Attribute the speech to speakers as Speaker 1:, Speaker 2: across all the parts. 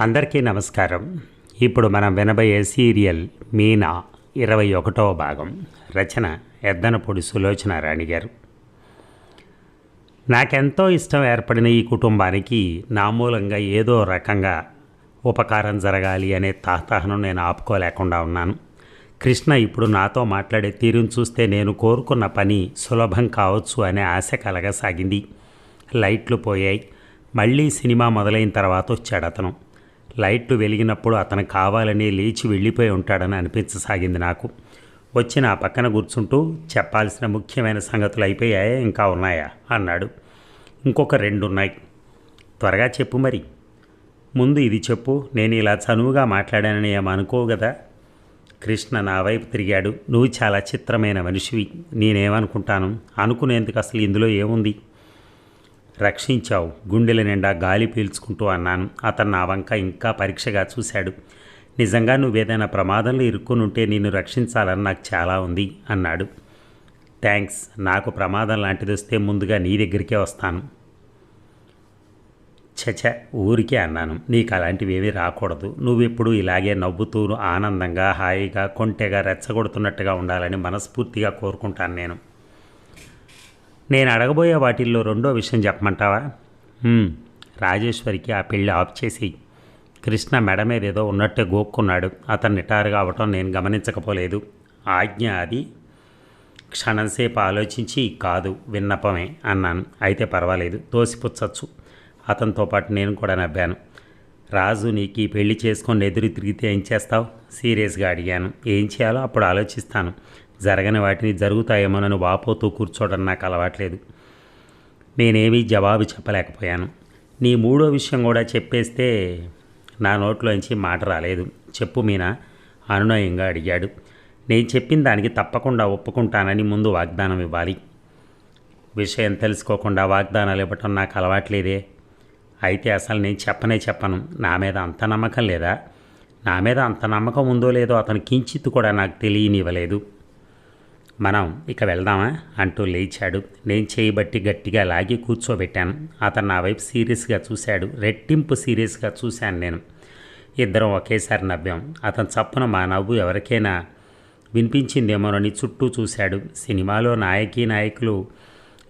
Speaker 1: అందరికీ నమస్కారం. ఇప్పుడు మనం వినబోయే సీరియల్ మీనా ఇరవై ఒకటవ భాగం. రచన ఎద్దనపొడి సులోచన రాణి గారు. నాకెంతో ఇష్టం ఏర్పడిన ఈ కుటుంబానికి నా మూలంగా ఏదో రకంగా ఉపకారం జరగాలి అనే తాతహను నేను ఆపుకోలేకుండా ఉన్నాను. కృష్ణ ఇప్పుడు నాతో మాట్లాడే తీరును చూస్తే నేను కోరుకున్న పని సులభం కావచ్చు అనే ఆశ కలగసాగింది. లైట్లు పోయాయి. మళ్ళీ సినిమా మొదలైన తర్వాత వచ్చాడు అతను. లైట్లు వెలిగినప్పుడు అతను కావాలని లేచి వెళ్ళిపోయి ఉంటాడని అనిపించసాగింది నాకు. వచ్చి నా పక్కన కూర్చుంటూ చెప్పాల్సిన ముఖ్యమైన సంగతులు అయిపోయాయా ఇంకా ఉన్నాయా? అన్నాడు. ఇంకొక రెండు ఉన్నాయి త్వరగా చెప్పు మరి. ముందు ఇది చెప్పు నేను ఇలా చనువుగా మాట్లాడానని ఏమనుకోవు కదా కృష్ణ నా వైపు తిరిగాడు. నువ్వు చాలా చిత్రమైన మనిషివి. నేనేమనుకుంటాను? అనుకునేందుకు అసలు ఇందులో ఏముంది? రక్షించావు. గుండెల నిండా గాలి పీల్చుకుంటూ అన్నాను. అతను నా వంక ఇంకా పరీక్షగా చూశాడు. నిజంగా నువ్వేదైనా ప్రమాదంలో ఇరుక్కునుంటే నిన్ను రక్షించాలని నాకు చాలా ఉంది అన్నాడు. థ్యాంక్స్ నాకు ప్రమాదం లాంటిది వస్తే ముందుగా నీ దగ్గరికే వస్తాను. చచ ఊరికే అన్నాను. నీకు అలాంటివి ఏమీ రాకూడదు. నువ్వెప్పుడు ఇలాగే నవ్వుతూ ఆనందంగా హాయిగా కొంటెగా రెచ్చగొడుతున్నట్టుగా ఉండాలని మనస్ఫూర్తిగా కోరుకుంటాను నేను. నేను అడగబోయే వాటిల్లో రెండో విషయం చెప్పమంటావా? రాజేశ్వరికి ఆ పెళ్ళి ఆఫ్ చేసి. కృష్ణ మెడ మీద ఏదో ఉన్నట్టే గోక్కున్నాడు. అతను నిటారుగా అవటం నేను గమనించకపోలేదు. ఆజ్ఞ అది. క్షణంసేపు ఆలోచించి కాదు విన్నపమే అన్నాను. అయితే పర్వాలేదు తోసిపుచ్చచ్చు. అతనితో పాటు నేను కూడా నవ్వాను. రాజు నీకు ఈ పెళ్ళి చేసుకొని ఎదురు తిరిగితే ఏం చేస్తావు? సీరియస్గా అడిగాను. ఏం చేయాలో అప్పుడు ఆలోచిస్తాను. జరగని వాటిని జరుగుతాయేమోనని వాపోతూ కూర్చోవడం నాకు అలవాట్లేదు. నేనేమీ జవాబు చెప్పలేకపోయాను. నీ మూడో విషయం కూడా చెప్పేస్తే నా నోట్లోంచి మాట రాలేదు. చెప్పు మీనా అనునయంగా అడిగాడు. నేను చెప్పిన దానికి తప్పకుండా ఒప్పుకుంటానని ముందు వాగ్దానం ఇవ్వాలి. విషయం తెలుసుకోకుండా వాగ్దానాలు ఇవ్వటం నాకు అలవాట్లేదే. అయితే అసలు నేను చెప్పనే చెప్పను. నా మీద అంత నమ్మకం లేదా? నా మీద అంత నమ్మకం ఉందో లేదో అతను కించిత్తు కూడా నాకు తెలియనివ్వలేదు. మనం ఇక వెళ్దామా? అంటూ లేచాడు. నేను చేయబట్టి గట్టిగా లాగి కూర్చోబెట్టాను. అతను నా వైపు సీరియస్గా చూశాడు. రెట్టింపు సీరియస్గా చూశాను నేను. ఇద్దరం ఒకేసారి నవ్వాం. అతను చప్పున మా నవ్వు ఎవరికైనా వినిపించిందేమోనని చుట్టూ చూశాడు. సినిమాలో నాయకి నాయకులు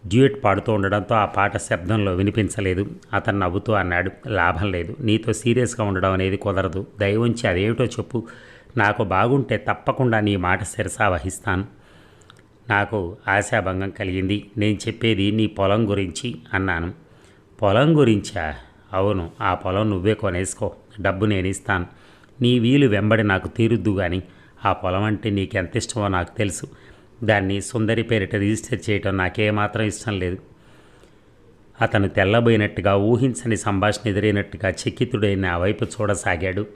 Speaker 1: డ్యూయట్ పాడుతూ ఉండడంతో ఆ పాట శబ్దంలో వినిపించలేదు. అతను నవ్వుతూ అన్నాడు లాభం లేదు. నీతో సీరియస్గా ఉండడం అనేది కుదరదు. దయవుంచి అదేమిటో చెప్పు. నాకు బాగుంటే తప్పకుండా నీ మాట శిరసా వహిస్తాను. నాకు ఆశాభంగం కలిగింది. నేను చెప్పేది నీ పొలం గురించి అన్నాను. పొలం గురించా? అవును ఆ పొలం నువ్వే కొనేసుకో. డబ్బు నేను ఇస్తాను. నీ వీలు వెంబడి నాకు తీరుద్దు కానీ ఆ పొలం అంటే నీకెంత ఇష్టమో నాకు తెలుసు. దాన్ని సుందరి పేరిట రిజిస్టర్ చేయటం నాకేమాత్రం ఇష్టం లేదు. అతను తెల్లబోయినట్టుగా ఊహించని సంభాషణ ఎదురైనట్టుగా చెక్కితుడై నా వైపు చూడసాగాడు.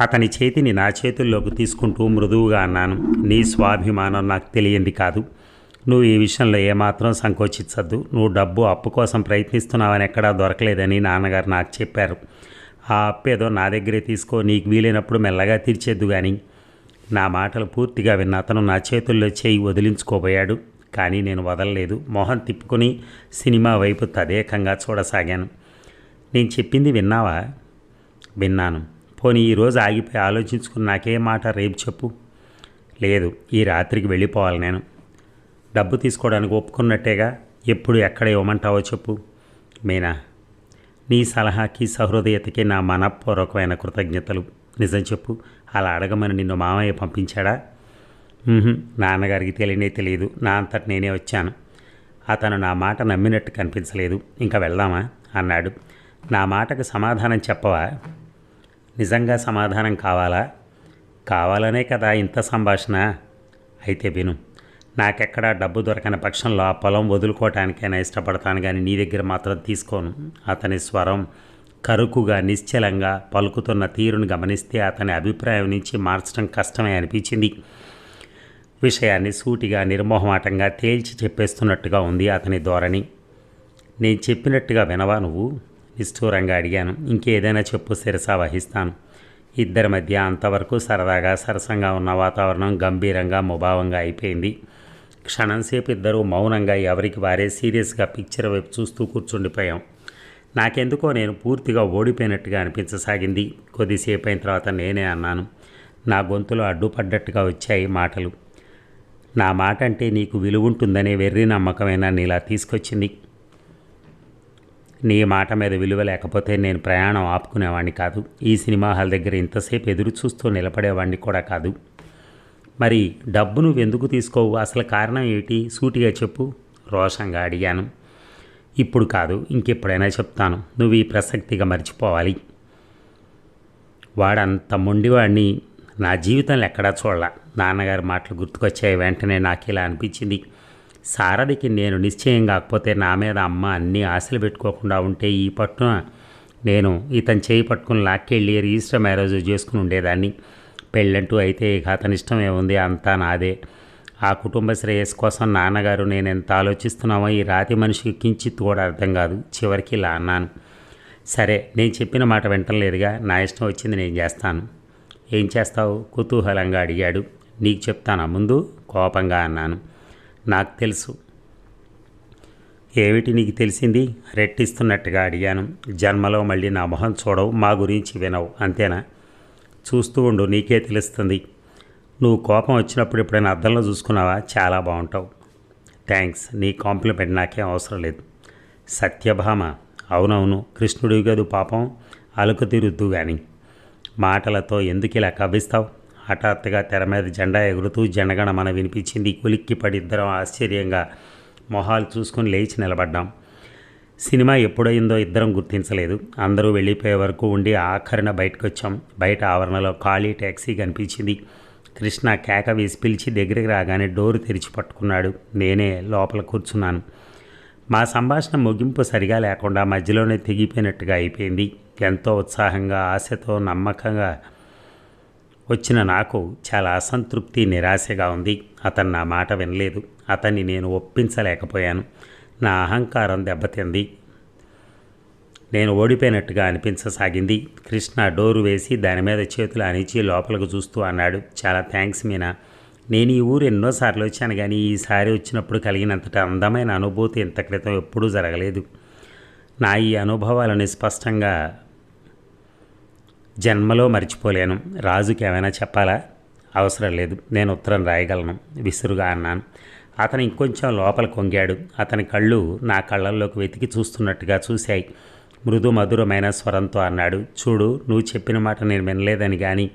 Speaker 1: అతని చేతిని నా చేతుల్లోకి తీసుకుంటూ మృదువుగా అన్నాను. నీ స్వాభిమానం నాకు తెలియంది కాదు. నువ్వు ఈ విషయంలో ఏమాత్రం సంకోచించద్దు. నువ్వు డబ్బు అప్పు కోసం ప్రయత్నిస్తున్నావని ఎక్కడా దొరకలేదని నాన్నగారు నాకు చెప్పారు. ఆ అప్పు ఏదో నా దగ్గరే తీసుకో నీకు వీలైనప్పుడు మెల్లగా తీర్చేద్దు కానీ నా మాటలు పూర్తిగా విన్న అతను నా చేతుల్లో చేయి వదిలించుకోబోయాడు. కానీ నేను వదలలేదు. మొహం తిప్పుకుని సినిమా వైపు తదేకంగా చూడసాగాను. నేను చెప్పింది విన్నావా? విన్నాను. పోనీ ఈరోజు ఆగిపోయి ఆలోచించుకుని నాకే మాట రేపు చెప్పు. లేదు ఈ రాత్రికి వెళ్ళిపోవాలి నేను. డబ్బు తీసుకోవడానికి ఒప్పుకున్నట్టేగా ఎప్పుడు ఎక్కడ ఇవ్వమంటావో చెప్పు. మీనా నీ సలహాకి సహృదయతకి నా మనపూర్వకమైన కృతజ్ఞతలు. నిజం చెప్పు అలా అడగమని నిన్ను మామయ్య పంపించాడా? నాన్నగారికి తెలియనే తెలియదు. నా అంతటి నేనే వచ్చాను. అతను నా మాట నమ్మినట్టు కనిపించలేదు. ఇంకా వెళ్దామా? అన్నాడు. నా మాటకు సమాధానం చెప్పవా? నిజంగా సమాధానం కావాలా? కావాలనే కదా ఇంత సంభాషణ. అయితే విను నాకెక్కడా డబ్బు దొరకని పక్షంలో ఆ పొలం వదులుకోవటానికైనా ఇష్టపడతాను కానీ నీ దగ్గర మాత్రం తీసుకోను. అతని స్వరం కరుకుగా నిశ్చలంగా పలుకుతున్న తీరును గమనిస్తే అతని అభిప్రాయం నుంచి మార్చడం కష్టమే అనిపించింది. విషయాన్ని సూటిగా నిర్మోహమాటంగా తేల్చి చెప్పేస్తున్నట్టుగా ఉంది అతని ధోరణి. నేను చెప్పినట్టుగా వినవా నువ్వు? నిష్ఠూరంగా అడిగాను. ఇంకేదైనా చెప్పు శిరసా వహిస్తాను. ఇద్దరి మధ్య అంతవరకు సరదాగా సరసంగా ఉన్న వాతావరణం గంభీరంగా ముభావంగా అయిపోయింది. క్షణంసేపు ఇద్దరూ మౌనంగా ఎవరికి వారే సీరియస్గా పిక్చర్ వైపు చూస్తూ కూర్చుండిపోయాం. నాకెందుకో నేను పూర్తిగా ఓడిపోయినట్టుగా అనిపించసాగింది. కొద్దిసేపు అయిన తర్వాత నేనే అన్నాను. నా గొంతులో అడ్డుపడ్డట్టుగా వచ్చాయి మాటలు. నా మాట అంటే నీకు విలువ ఉంటుందనే వెర్రి నమ్మకమైన నీలా తీసుకొచ్చింది. నీ మాట మీద విలువ లేకపోతే నేను ప్రయాణం ఆపుకునేవాడిని కాదు. ఈ సినిమా హాల్ దగ్గర ఇంతసేపు ఎదురు చూస్తూ నిలబడేవాడిని కూడా కాదు. మరి డబ్బు నువ్వు ఎందుకు తీసుకోవు? అసలు కారణం ఏమిటి? సూటిగా చెప్పు. రోషంగా అడిగాను. ఇప్పుడు కాదు ఇంకెప్పుడైనా చెప్తాను. నువ్వు ఈ ప్రసక్తిగా మర్చిపోవాలి. వాడంత మొండివాడిని నా జీవితంలో ఎక్కడా చూడాల. నాన్నగారి మాటలు గుర్తుకొచ్చాయి. వెంటనే నాకు ఇలా అనిపించింది. సారథికి నేను నిశ్చయం కాకపోతే నా మీద అమ్మ అన్నీ ఆశలు పెట్టుకోకుండా ఉంటే ఈ పట్టున నేను ఇతను చేయి పట్టుకుని లాక్కెళ్ళి రిజిస్టర్ మ్యారేజ్ చేసుకుని ఉండేదాన్ని. పెళ్ళంటూ అయితే ఇక అతని ఇష్టం ఏముంది అంతా నాదే. ఆ కుటుంబ శ్రేయస్సు కోసం నాన్నగారు నేను ఎంత ఆలోచిస్తున్నామో ఈ రాతి మనిషికి కించిత్ కూడా అర్థం కాదు. చివరికి ఇలా అన్నాను. సరే నేను చెప్పిన మాట వింటలేదుగా నా ఇష్టం వచ్చింది నేను చేస్తాను. ఏం చేస్తావు? కుతూహలంగా అడిగాడు. నీకు చెప్తానా ముందు? కోపంగా అన్నాను. నాకు తెలుసు. ఏమిటి నీకు తెలిసింది? రెట్టిస్తున్నట్టుగా అడిగాను. జన్మలో మళ్ళీ నా మొహం చూడవు మా గురించి వినవు అంతేనా? చూస్తూ ఉండు నీకే తెలుస్తుంది. నువ్వు కోపం వచ్చినప్పుడు ఎప్పుడైనా అద్దంలో చూసుకున్నావా? చాలా బాగుంటావు. థ్యాంక్స్ నీ కాంప్లిమెంట్ నాకేం అవసరం లేదు. సత్యభామ అవునవును కృష్ణుడివి గదు పాపం అలుకు తీరుద్దు కానీ మాటలతో ఎందుకు ఇలా కవ్విస్తావు? హఠాత్తుగా తెర మీద జెండా ఎగురుతూ జనగణమన వినిపించింది. ఉలిక్కిపడి ఇద్దరం ఆశ్చర్యంగా మొహాలు చూసుకుని లేచి నిలబడ్డాం. సినిమా ఎప్పుడైందో ఇద్దరం గుర్తించలేదు. అందరూ వెళ్ళిపోయే వరకు ఉండి ఆఖరిన బయటకు వచ్చాం బయట ఆవరణలో ఖాళీ ట్యాక్సీ కనిపించింది. కృష్ణ కేక వేసి పిలిచి దగ్గరికి రాగానే డోరు తెరిచి పట్టుకున్నాడు. నేనే లోపల కూర్చున్నాను. మా సంభాషణ ముగింపు సరిగా లేకుండా మధ్యలోనే తెగిపోయినట్టుగా అయిపోయింది. ఎంతో ఉత్సాహంగా ఆశతో నమ్మకంగా వచ్చిన నాకు చాలా అసంతృప్తి నిరాశగా ఉంది. అతను నా మాట వినలేదు. అతన్ని నేను ఒప్పించలేకపోయాను. నా అహంకారం దెబ్బతింది. నేను ఓడిపోయినట్టుగా అనిపించసాగింది. కృష్ణ డోరు వేసి దాని మీద చేతులు అణిచి లోపలికి చూస్తూ అన్నాడు. చాలా థ్యాంక్స్ మీనా. నేను ఈ ఊరు ఎన్నోసార్లు వచ్చాను కానీ ఈసారి వచ్చినప్పుడు కలిగినంతట అందమైన అనుభూతి ఇంత క్రితం ఎప్పుడూ జరగలేదు. నా ఈ అనుభవాలని స్పష్టంగా జన్మలో మర్చిపోలేను. రాజుకి ఏమైనా చెప్పాలా? అవసరం లేదు. నేను ఉత్తరం రాయగలను. విసురుగా అన్నాను. అతను ఇంకొంచెం లోపల కొంగాడు. అతని కళ్ళు నా కళ్ళల్లోకి వెతికి చూస్తున్నట్టుగా చూశాయి. మృదు మధురమైన స్వరంతో అన్నాడు. చూడు నువ్వు చెప్పిన మాట నేను వినలేదని కానీ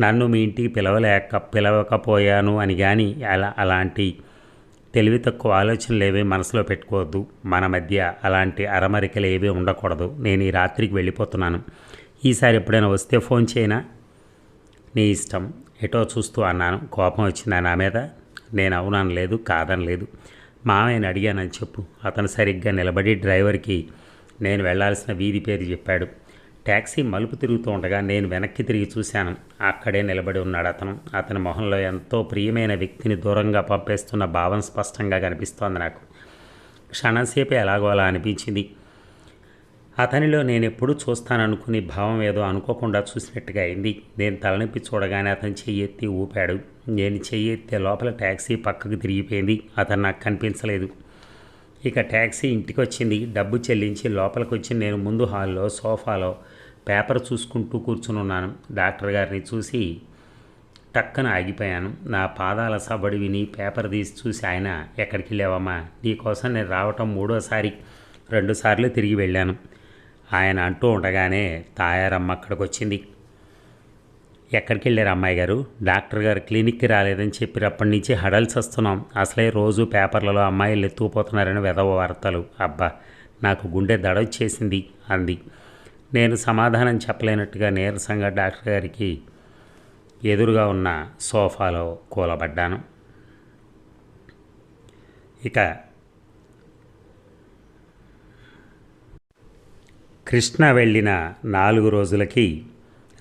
Speaker 1: నన్ను మీ ఇంటికి పిలవలేక పిలవకపోయాను అని కానీ అలా అలాంటి తెలివి తక్కువ ఆలోచనలు మనసులో పెట్టుకోవద్దు. మన మధ్య అలాంటి అరమరికలు ఏవి ఉండకూడదు. నేను ఈ రాత్రికి వెళ్ళిపోతున్నాను. ఈసారి ఎప్పుడైనా వస్తే ఫోన్ చేయనా? నీ ఇష్టం. ఎటో చూస్తూ అన్నాను. కోపం వచ్చిందా నా మీద? నేను అవునలేదు కాదని లేదు. మామయ్యని అడిగానని చెప్పు. అతను సరిగ్గా నిలబడి డ్రైవర్కి నేను వెళ్ళాల్సిన వీధి పేరు చెప్పాడు. ట్యాక్సీ మలుపు తిరుగుతూ ఉండగా నేను వెనక్కి తిరిగి చూశాను. అక్కడే నిలబడి ఉన్నాడు అతను. అతని మొహంలో ఎంతో ప్రియమైన వ్యక్తిని దూరంగా పంపేస్తున్న భావం స్పష్టంగా కనిపిస్తోంది నాకు. క్షణంసేపే ఎలాగో అలా అనిపించింది. అతనిలో నేను చూస్తాననుకుని భావం ఏదో అనుకోకుండా చూసినట్టుగా అయింది. నేను తలనొప్పి చూడగానే అతను చెయ్యెత్తి ఊపాడు. నేను చెయ్యెత్తే లోపల ట్యాక్సీ పక్కకు తిరిగిపోయింది. అతను నాకు కనిపించలేదు. ఇక ట్యాక్సీ ఇంటికి వచ్చింది డబ్బు చెల్లించి లోపలికి వచ్చి నేను ముందు హాల్లో సోఫాలో పేపర్ చూసుకుంటూ కూర్చునున్నాను. డాక్టర్ గారిని చూసి టక్కన ఆగిపోయాను. నా పాదాల సబడి విని పేపర్ తీసి చూసి ఆయన ఎక్కడికి వెళ్ళావమ్మా నీకోసం నేను రావటం మూడోసారి రెండుసార్లు తిరిగి వెళ్ళాను. ఆయన అంటూ ఉండగానే తాయారమ్మ అక్కడికి వచ్చింది ఎక్కడికి వెళ్ళారు అమ్మాయి గారు? డాక్టర్ గారు క్లినిక్కి రాలేదని చెప్పినప్పటి నుంచి హడల్స్ వస్తున్నాం. అసలే రోజు పేపర్లలో అమ్మాయిలు ఎత్తుకుపోతున్నారని వెదవ వార్తలు. అబ్బా నాకు గుండె దడొచ్చేసింది అంది. నేను సమాధానం చెప్పలేనట్టుగా నీరసంగా డాక్టర్ గారికి ఎదురుగా ఉన్న సోఫాలో కూలబడ్డాను. ఇక కృష్ణ వెళ్ళిన నాలుగు రోజులకి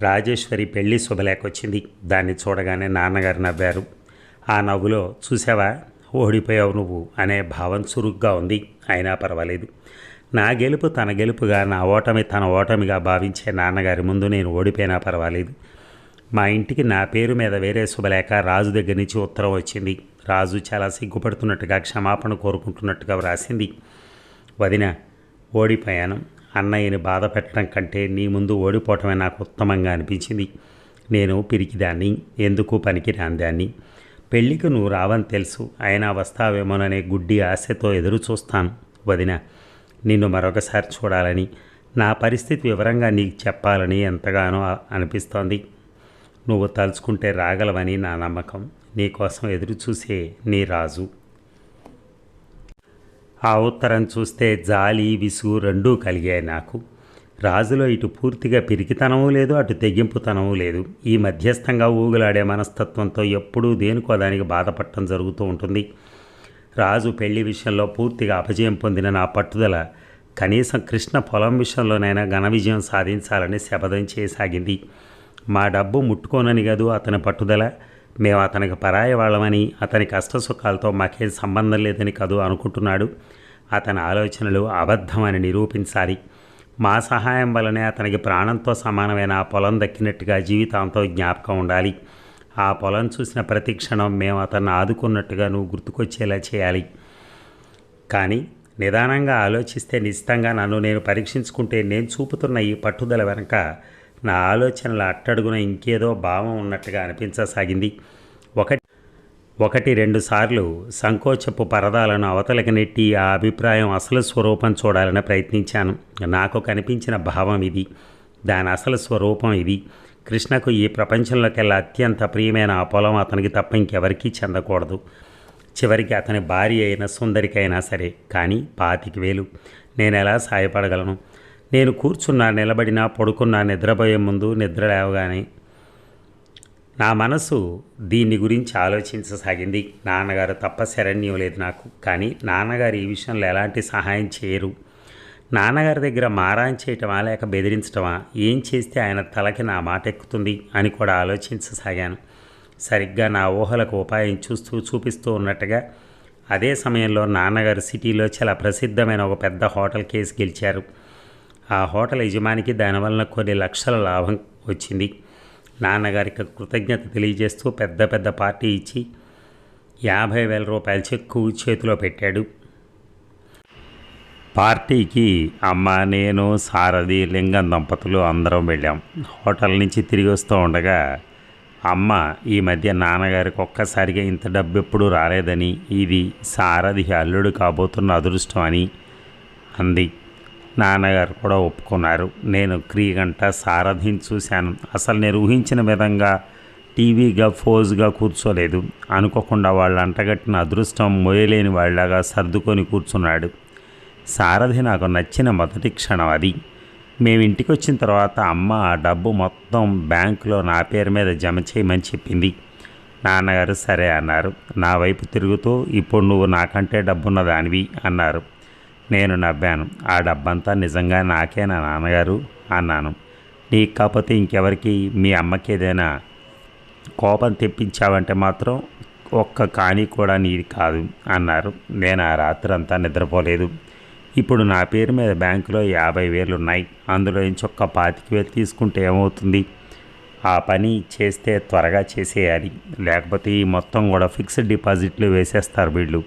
Speaker 1: రాజేశ్వరి పెళ్ళి శుభలేఖ వచ్చింది దాన్ని చూడగానే నాన్నగారు నవ్వారు. ఆ నవ్వులో చూసావా? ఓడిపోయావు నువ్వు అనే భావం చురుగ్గా ఉంది. అయినా పర్వాలేదు. నా గెలుపు తన గెలుపుగా నా ఓటమి తన ఓటమిగా భావించే నాన్నగారి ముందు నేను ఓడిపోయినా పర్వాలేదు. మా ఇంటికి నా పేరు మీద వేరే శుభలేఖ రాజు దగ్గర నుంచి ఉత్తరం వచ్చింది. రాజు చాలా సిగ్గుపడుతున్నట్టుగా క్షమాపణ కోరుకుంటున్నట్టుగా వ్రాసింది. వదిన ఓడిపోయాను. అన్నయ్యని బాధ పెట్టడం కంటే నీ ముందు ఓడిపోవటమే నాకు ఉత్తమంగా అనిపించింది. నేను పిరికిదాన్ని ఎందుకు పనికి రాందాన్ని పెళ్ళికి నువ్వు రావని తెలుసు అయినా వస్తావేమోననే గుడ్డి ఆశతో ఎదురు చూస్తాను. వదిన నిన్ను మరొకసారి చూడాలని నా పరిస్థితి వివరంగా నీకు చెప్పాలని ఎంతగానో అనిపిస్తోంది. నువ్వు తలుచుకుంటే రాగలవని నా నమ్మకం. నీకోసం ఎదురు చూసే నీ రాజు. ఆ ఉత్తరం చూస్తే జాలి విసుగు రెండూ కలిగాయి నాకు. రాజులో ఇటు పూర్తిగా పిరికితనము లేదు అటు తెగింపుతనము లేదు. ఈ మధ్యస్థంగా ఊగులాడే మనస్తత్వంతో ఎప్పుడూ దేనికో దానికి బాధపడటం జరుగుతూ ఉంటుంది. రాజు పెళ్ళి విషయంలో పూర్తిగా అపజయం పొందిన నా పట్టుదల కనీసం కృష్ణ పొలం విషయంలోనైనా ఘన విజయం సాధించాలని శపథం చేయసాగింది మా డబ్బు ముట్టుకోనని గదు అతని పట్టుదల. మేము అతనికి పరాయ వాళ్ళమని అతని కష్టసుఖాలతో మాకేం సంబంధం లేదని కదూ అనుకుంటున్నాడు. అతని ఆలోచనలు అబద్ధమని నిరూపించాలి. మా సహాయం వలనే అతనికి ప్రాణంతో సమానమైన ఆ పొలం దక్కినట్టుగా జీవితాంతో జ్ఞాపకం ఉండాలి. ఆ పొలం చూసిన ప్రతి క్షణం మేము అతన్ని ఆదుకున్నట్టుగా నువ్వు గుర్తుకొచ్చేలా చేయాలి. కానీ నిదానంగా ఆలోచిస్తే నిశ్చితంగా నన్ను నేను పరీక్షించుకుంటే నేను చూపుతున్న ఈ పట్టుదల వెనక నా ఆలోచనల అట్టడుగున ఇంకేదో భావం ఉన్నట్టుగా అనిపించసాగింది. ఒకటి ఒకటి రెండు సార్లు సంకోచపు పరదాలను అవతలకి నెట్టి ఆ అభిప్రాయం అసలు స్వరూపం చూడాలని ప్రయత్నించాను. నాకు కనిపించిన భావం ఇది. దాని అసలు స్వరూపం ఇది. కృష్ణకు ఈ ప్రపంచంలోకెల్లా అత్యంత ప్రియమైన ఆ పొలం అతనికి తప్ప ఇంకెవరికీ చెందకూడదు. చివరికి అతని భార్య అయిన సుందరికైనా సరే కానీ పాతికి వేలు. నేను ఎలా సాయపడగలను? నేను కూర్చున్నా నిలబడినా పడుకున్నా నిద్రపోయే ముందు నిద్ర లేవగానే నా మనసు దీన్ని గురించి ఆలోచించసాగింది. నాన్నగారు తప్ప శరణ్యం లేదు నాకు. కానీ నాన్నగారు ఈ విషయంలో ఎలాంటి సహాయం చేయరు. నాన్నగారి దగ్గర మారాన్ చేయటమా లేక బెదిరించటమా ఏం చేస్తే ఆయన తలకి నా మాట ఎక్కుతుంది అని కూడా ఆలోచించసాగాను. సరిగ్గా నా ఊహలకు ఉపాయం చూస్తూ చూపిస్తూ ఉన్నట్టుగా అదే సమయంలో నాన్నగారు సిటీలో చాలా ప్రసిద్ధమైన ఒక పెద్ద హోటల్ కేసు గెలిచారు. ఆ హోటల్ యజమానికి దానివలన కొన్ని లక్షల లాభం వచ్చింది. నాన్నగారికి కృతజ్ఞత తెలియజేస్తూ పెద్ద పెద్ద పార్టీ ఇచ్చి యాభై వేల రూపాయల చెక్కు చేతిలో పెట్టాడు. పార్టీకి అమ్మ నేను సారథి లింగం దంపతులు అందరం వెళ్ళాం. హోటల్ నుంచి తిరిగి వస్తూ ఉండగా అమ్మ ఈ మధ్య నాన్నగారికి ఒక్కసారిగా ఇంత డబ్బు ఎప్పుడు రాలేదని ఇది సారథి అల్లుడు కాబోతున్న అదృష్టం అని అంది. నాన్నగారు కూడా ఒప్పుకున్నారు. నేను క్రీగంట సారథిని చూశాను. అసలు నేను ఊహించిన విధంగా టీవీగా ఫోజ్గా కూర్చోలేదు. అనుకోకుండా వాళ్ళు అంటగట్టిన అదృష్టం మోయలేని వాళ్ళగా సర్దుకొని కూర్చున్నాడు. సారథి నాకు నచ్చిన మొదటి క్షణం అది. మేము ఇంటికి వచ్చిన తర్వాత అమ్మ ఆ డబ్బు మొత్తం బ్యాంకులో నా పేరు మీద జమ చేయమని చెప్పింది. నాన్నగారు సరే అన్నారు. నా వైపు తిరుగుతూ ఇప్పుడు నువ్వు నాకంటే డబ్బున్న దానివి అన్నారు. నేను నవ్వాను. ఆ డబ్బంతా నిజంగా నాకే నా నాన్నగారు అన్నాను. నీకు కాకపోతే ఇంకెవరికి? మీ అమ్మకి ఏదైనా కోపం తెప్పించావంటే మాత్రం ఒక్క కానీ కూడా నీది కాదు అన్నారు. నేను ఆ రాత్రి అంతా నిద్రపోలేదు. ఇప్పుడు నా పేరు మీద బ్యాంకులో యాభై వేలు ఉన్నాయి అందులో నుంచి ఒక్క పాతిక వేలు తీసుకుంటే ఏమవుతుంది? ఆ పని చేస్తే త్వరగా చేసేయాలి. లేకపోతే ఈ మొత్తం కూడా ఫిక్స్డ్ డిపాజిట్లు వేసేస్తారు వీళ్ళు.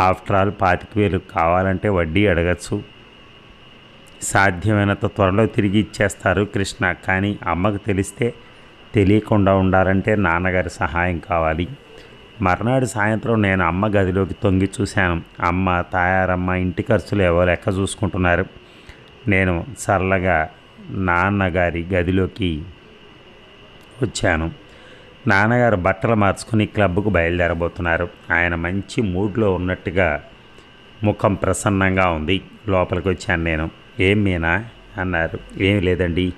Speaker 1: ఆఫ్టర్ ఆల్ పాతిక వేలు కావాలంటే వడ్డీ అడగచ్చు. సాధ్యమైనంత త్వరలో తిరిగి ఇచ్చేస్తారు కృష్ణ. కానీ అమ్మకు తెలిస్తే తెలియకుండా ఉండాలంటే నాన్నగారి సహాయం కావాలి. మర్నాడు సాయంత్రం నేను అమ్మ గదిలోకి తొంగి చూశాను. అమ్మ తాయారమ్మ ఇంటి ఖర్చులు ఎవరో లెక్క చూసుకుంటున్నారు. నేను సరళగా నాన్నగారి గదిలోకి వచ్చాను. నాన్నగారు బట్టలు మార్చుకుని క్లబ్కు బయలుదేరబోతున్నారు. ఆయన మంచి మూడ్లో ఉన్నట్టుగా ముఖం ప్రసన్నంగా ఉంది. లోపలికి వచ్చాను నేను. ఏం మీనా? అన్నారు. ఏం లేదండి.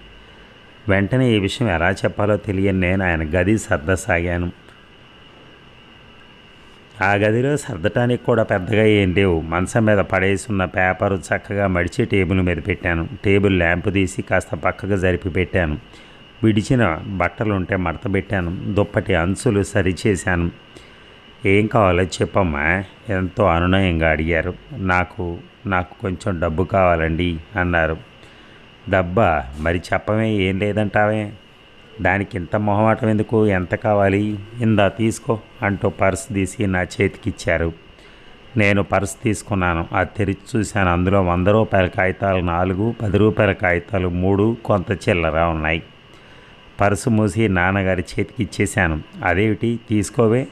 Speaker 1: వెంటనే ఈ విషయం ఎలా చెప్పాలో తెలియని నేను ఆయన గది సర్దసాగాను. ఆ గదిలో సర్దటానికి కూడా పెద్దగా ఏం లేవు. మంచం మీద పడేసున్న పేపరు చక్కగా మడిచి టేబుల్ మీద పెట్టాను. టేబుల్ ల్యాంప్ తీసి కాస్త పక్కకు జరిపి పెట్టాను. విడిచిన బట్టలు ఉంటే మడత పెట్టాను దుప్పటి అంచులు సరిచేశాను. ఏం కావాలో చెప్పమ్మా? ఎంతో అనునయంగా అడిగారు. నాకు నాకు కొంచెం డబ్బు కావాలండి అన్నారు. డబ్బా? మరి చెప్పమే ఏం లేదంటావే? దానికి ఇంత మొహమాటం ఎందుకు? ఎంత కావాలి? ఇందా తీసుకో అంటూ పర్స్ తీసి నా చేతికిచ్చారు. నేను పర్స్ తీసుకున్నాను. అది తెరిచి చూశాను. అందులో వంద రూపాయల కాగితాలు నాలుగు పది రూపాయల కాగితాలు మూడు కొంత చిల్లర ఉన్నాయి. పర్సు మూసి నాన్నగారి చేతికి ఇచ్చేశాను. అదేమిటి? తీసుకోవే.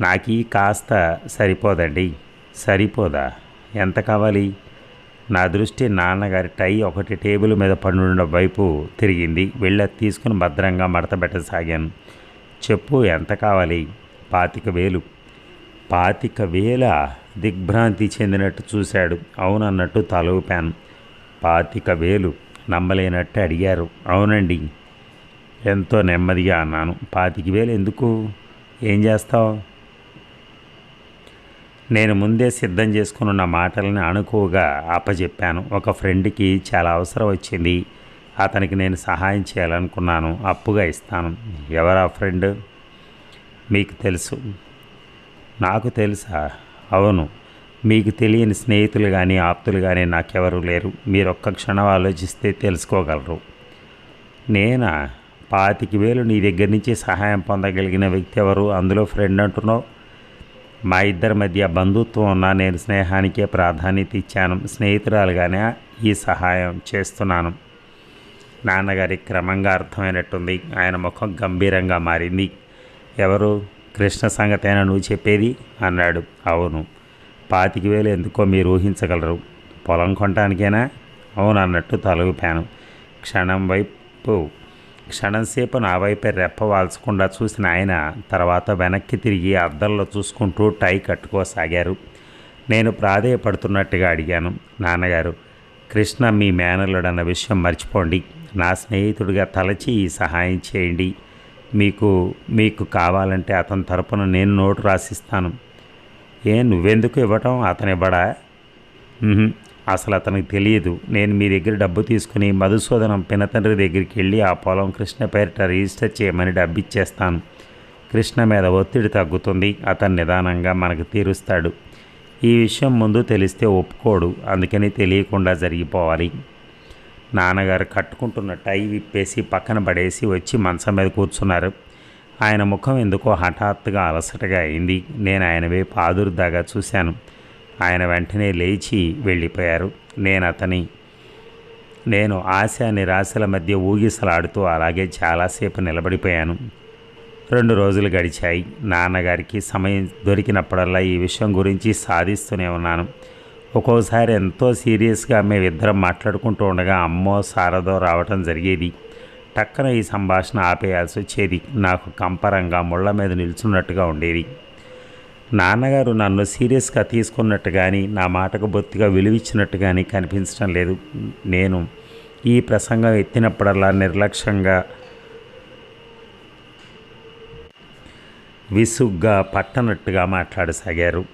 Speaker 1: నాకు కాస్త సరిపోదండి. సరిపోదా? ఎంత కావాలి? నా దృష్టి నాన్నగారి టై ఒకటి టేబుల్ మీద పండుండ వైపు తిరిగింది. వెళ్ళి తీసుకుని భద్రంగా మడతబెట్టసాగాను చెప్పు ఎంత కావాలి? పాతిక వేలు. పాతిక వేల? దిగ్భ్రాంతి చెందినట్టు చూశాడు. అవునన్నట్టు తల ఊపాను పాతిక వేలు? నమ్మలేనట్టు అడిగారు. అవునండి. ఎంతో నెమ్మదిగా అన్నాను. పాతిక వేలు ఎందుకు? ఏం చేస్తావు? నేను ముందే సిద్ధం చేసుకుని ఉన్న మాటల్ని అనుకోగా అప్పచెప్పాను ఒక ఫ్రెండ్కి చాలా అవసరం వచ్చింది. అతనికి నేను సహాయం చేయాలనుకున్నాను. అప్పుగా ఇస్తాను. ఎవరా ఫ్రెండ్? మీకు తెలుసు. నాకు తెలుసా? అవును. మీకు తెలియని స్నేహితులు కానీ ఆప్తులు కానీ నాకెవరూ లేరు. మీరు ఒక్క క్షణం ఆలోచిస్తే తెలుసుకోగలరు. నేనా? పాతిక వేలు నీ దగ్గర నుంచి సహాయం పొందగలిగిన వ్యక్తి ఎవరు? అందులో ఫ్రెండ్ అంటున్నావు. మా ఇద్దరి మధ్య బంధుత్వం ఉన్నా నేను స్నేహానికే ప్రాధాన్యత ఇచ్చాను. స్నేహితురాలుగానే ఈ సహాయం చేస్తున్నాను. నాన్నగారి క్రమంగా అర్థమైనట్టుంది. ఆయన ముఖం గంభీరంగా మారింది. ఎవరు? కృష్ణ సంగతేనా నువ్వు చెప్పేది? అన్నాడు. అవును. పాతిక వేలు ఎందుకో మీరు ఊహించగలరు. పొలం కొనటానికేనా? అవును అన్నట్టు తలుగుపాను క్షణం వైపు క్షణంసేపు నా వైపే రెప్ప వాల్చకుండా చూసిన ఆయన తర్వాత వెనక్కి తిరిగి అద్దంలో చూసుకుంటూ టై కట్టుకోసాగారు. నేను ప్రాధేయపడుతున్నట్టుగా అడిగాను. నాన్నగారు కృష్ణ మీ మేనల్లుడన్న విషయం మర్చిపోండి. నా స్నేహితుడిగా తలచి ఈ సహాయం చేయండి. మీకు మీకు కావాలంటే అతని తరపున నేను నోటు రాసిస్తాను. ఏ నువ్వెందుకు ఇవ్వటం? అతనివ్వడా? అసలు అతనికి తెలియదు. నేను మీ దగ్గర డబ్బు తీసుకుని మధుసూదనం పినతండ్రి దగ్గరికి వెళ్ళి ఆ పొలం కృష్ణ పేరిట రిజిస్టర్ చేయమని డబ్బు ఇచ్చేస్తాను కృష్ణ మీద ఒత్తిడి తగ్గుతుంది. అతను నిదానంగా మనకు తీరుస్తాడు. ఈ విషయం ముందు తెలిస్తే ఒప్పుకోడు. అందుకని తెలియకుండా జరిగిపోవాలి. నాన్నగారు కట్టుకుంటున్న టై విప్పేసి పక్కన పడేసి వచ్చి మంచం మీద కూర్చున్నారు. ఆయన ముఖం ఎందుకో హఠాత్తుగా అలసటగా అయింది. నేను ఆయన వైపు ఆదుర్దాగా చూశాను. ఆయన వెంటనే లేచి వెళ్ళిపోయారు. నేను అతని నేను ఆశ నిరాశల మధ్య ఊగిసలాడుతూ అలాగే చాలాసేపు నిలబడిపోయాను. రెండు రోజులు గడిచాయి. నాన్నగారికి సమయం దొరికినప్పుడల్లా ఈ విషయం గురించి సాధిస్తూనే ఉన్నాను. ఒక్కోసారి ఎంతో సీరియస్గా మేమిద్దరం మాట్లాడుకుంటూ ఉండగా అమ్మో సారదో రావటం జరిగేది. టక్కన ఈ సంభాషణ ఆపేయాల్సి వచ్చేది. నాకు కంపరంగా ముళ్ళ మీద నిల్చున్నట్టుగా ఉండేది. నాన్నగారు నన్ను సీరియస్గా తీసుకున్నట్టు కానీ నా మాటకు బొత్తిగా విలువిచ్చినట్టు కానీ కనిపించడం లేదు. నేను ఈ ప్రసంగం ఎత్తినప్పుడల్లా నిర్లక్ష్యంగా విసుగ్గా పట్టనట్టుగా మాట్లాడసాగారు.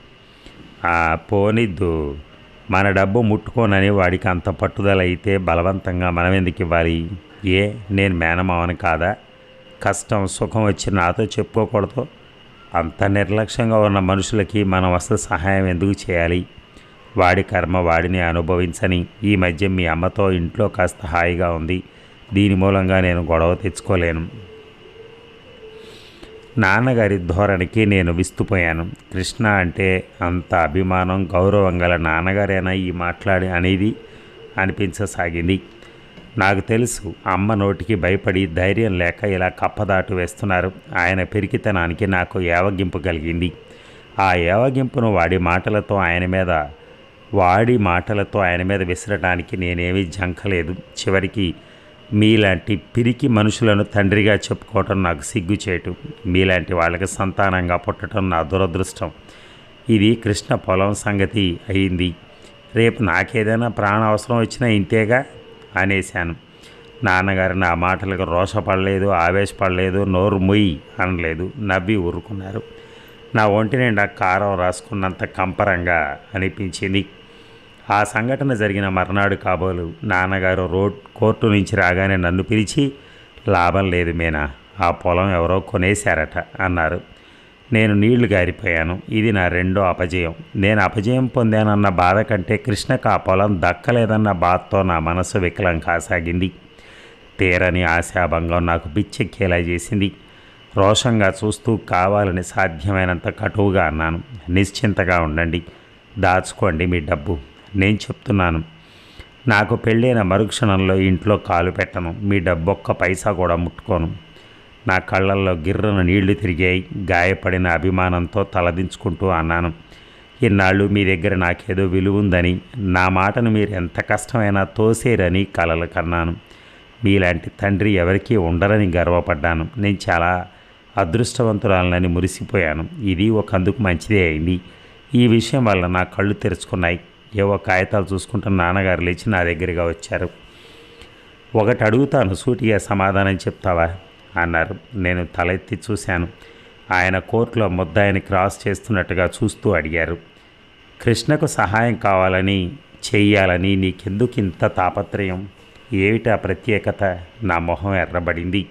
Speaker 1: పోనిద్దు. మన డబ్బు ముట్టుకోనని వాడికి అంత పట్టుదల అయితే బలవంతంగా మనం ఎందుకు ఇవ్వాలి? ఏ నేను మేనమావని కాదా? కష్టం సుఖం వచ్చి నాతో చెప్పుకోకూడదు. అంత నిర్లక్ష్యంగా ఉన్న మనుషులకి మనం వస్త సహాయం ఎందుకు చేయాలి? వాడి కర్మ వాడిని అనుభవించని ఈ మధ్య మీ అమ్మతో ఇంట్లో కాస్త హాయిగా ఉంది. దీని మూలంగా నేను గొడవ తెచ్చుకోలేను. నాన్నగారి ధోరణికి నేను విస్తుపోయాను. కృష్ణ అంటే అంత అభిమానం గౌరవం గల నాన్నగారేనా ఈ మాట్లాడి అనేది అనిపించసాగింది. నాకు తెలుసు అమ్మ నోటికి భయపడి ధైర్యం లేక ఇలా కప్పదాటు వేస్తున్నారు. ఆయన పెరికితనానికి నాకు ఏవగింపు కలిగింది. ఆ ఏవగింపును వాడి మాటలతో ఆయన మీద వాడి మాటలతో ఆయన మీద విసరటానికి నేనేమీ జంకలేదు. చివరికి మీలాంటి పిరికి మనుషులను తండ్రిగా చెప్పుకోవటం నాకు సిగ్గుచేటు. మీలాంటి వాళ్ళకి సంతానంగా పుట్టడం నా దురదృష్టం. ఇది కృష్ణ పొలం సంగతి అయింది. రేపు నాకేదైనా ప్రాణ అవసరం వచ్చినా ఇంతేగా? అనేశాను నాన్నగారు నా మాటలకు రోషపడలేదు ఆవేశపడలేదు నోరు మొయ్యి అనలేదు. నవ్వి ఊరుకున్నారు. నా ఒంటి నిండా కారం రాసుకున్నంత కంపరంగా అనిపించింది. ఆ సంఘటన జరిగిన మర్నాడు కాబోలు నాన్నగారు రోడ్ కోర్టు నుంచి రాగానే నన్ను పిలిచి లాభం లేదు మీనా ఆ పొలం ఎవరో కొనేశారట అన్నారు. నేను నీళ్ళు గారిపోయాను. ఇది నా రెండో అపజయం. నేను అపజయం పొందానన్న బాధ కంటే కృష్ణకు ఆ పొలం దక్కలేదన్న బాధతో నా మనసు వికలం కాసాగింది. తీరని ఆశాభంగం నాకు పిచ్చెక్కేలా చేసింది. రోషంగా చూస్తూ కావాలని సాధ్యమైనంత కటువుగా అన్నాను. నిశ్చింతగా ఉండండి. దాచుకోండి మీ డబ్బు. నేను చెప్తున్నాను. నాకు పెళ్ళైన మరుక్షణంలో ఇంట్లో కాలు పెట్టను. మీ డబ్బు ఒక్క పైసా కూడా ముట్టుకోను. నా కళ్ళల్లో గిర్రన నీళ్ళు తిరిగాయి. గాయపడిన అభిమానంతో తలదించుకుంటూ అన్నాను ఇన్నాళ్ళు మీ దగ్గర నాకేదో విలువ ఉందని. నా మాటను మీరు ఎంత కష్టమైనా తోసేరని కలలు కన్నాను. మీలాంటి తండ్రి ఎవరికీ ఉండరని గర్వపడ్డాను. నేను చాలా అదృష్టవంతురాలని మురిసిపోయాను. ఇది ఒక అందుకు మంచిదే అయింది. ఈ విషయం వల్ల నా కళ్ళు తెరుచుకున్నాయి. ఏవో కాగితాలు చూసుకుంటున్న నాన్నగారు లేచి నా దగ్గరగా వచ్చారు. ఒకటి అడుగుతాను సూటిగా సమాధానం చెప్తావా? అన్నారు. నేను తలెత్తి చూశాను. ఆయన కోర్టులో ముద్దాయిని క్రాస్ చేస్తున్నట్టుగా చూస్తూ అడిగారు. కృష్ణకు సహాయం కావాలని చెయ్యాలని నీకెందుకు ఇంత తాపత్రయం? ఏమిటా ప్రత్యేకత? నా మొహం ఎర్రబడింది.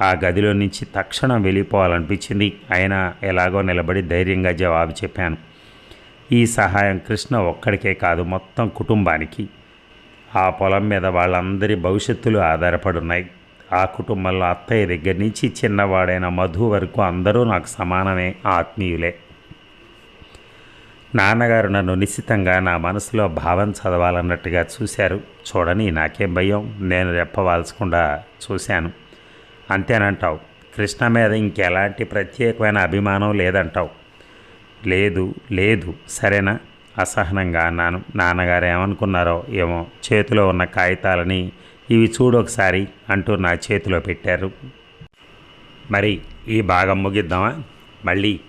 Speaker 1: ఆ గదిలో నుంచి తక్షణం వెళ్ళిపోవాలనిపించింది. అయినా ఎలాగో నిలబడి ధైర్యంగా జవాబు చెప్పాను. ఈ సహాయం కృష్ణ ఒక్కడికే కాదు మొత్తం కుటుంబానికి. ఆ పొలం మీద వాళ్ళందరి భవిష్యత్తులు ఆధారపడున్నాయి. ఆ కుటుంబంలో అత్తయ్య దగ్గర నుంచి చిన్నవాడైన మధు వరకు అందరూ నాకు సమానమే ఆత్మీయులే. నాన్నగారు నన్ను నిశ్చితంగా నా మనసులో భావం చదవాలన్నట్టుగా చూశారు. చూడని నాకేం భయం నేను రెప్పవాల్చకుండా చూశాను. అంతేనంటావు. కృష్ణ మీద ఇంకెలాంటి ప్రత్యేకమైన అభిమానం లేదంటావు. లేదు లేదు సరేనా? అసహనంగా అన్నాను. నాన్నగారు ఏమనుకున్నారో ఏమో చేతిలో ఉన్న కాగితాలని ఇవి చూడొకసారి అంటూ నా చేతిలో పెట్టారు. మరి ఈ భాగం ముగిద్దామా? మళ్ళీ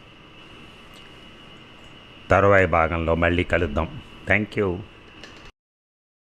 Speaker 1: తరువాయి భాగంలో మళ్ళీ కలుద్దాం. Thank you.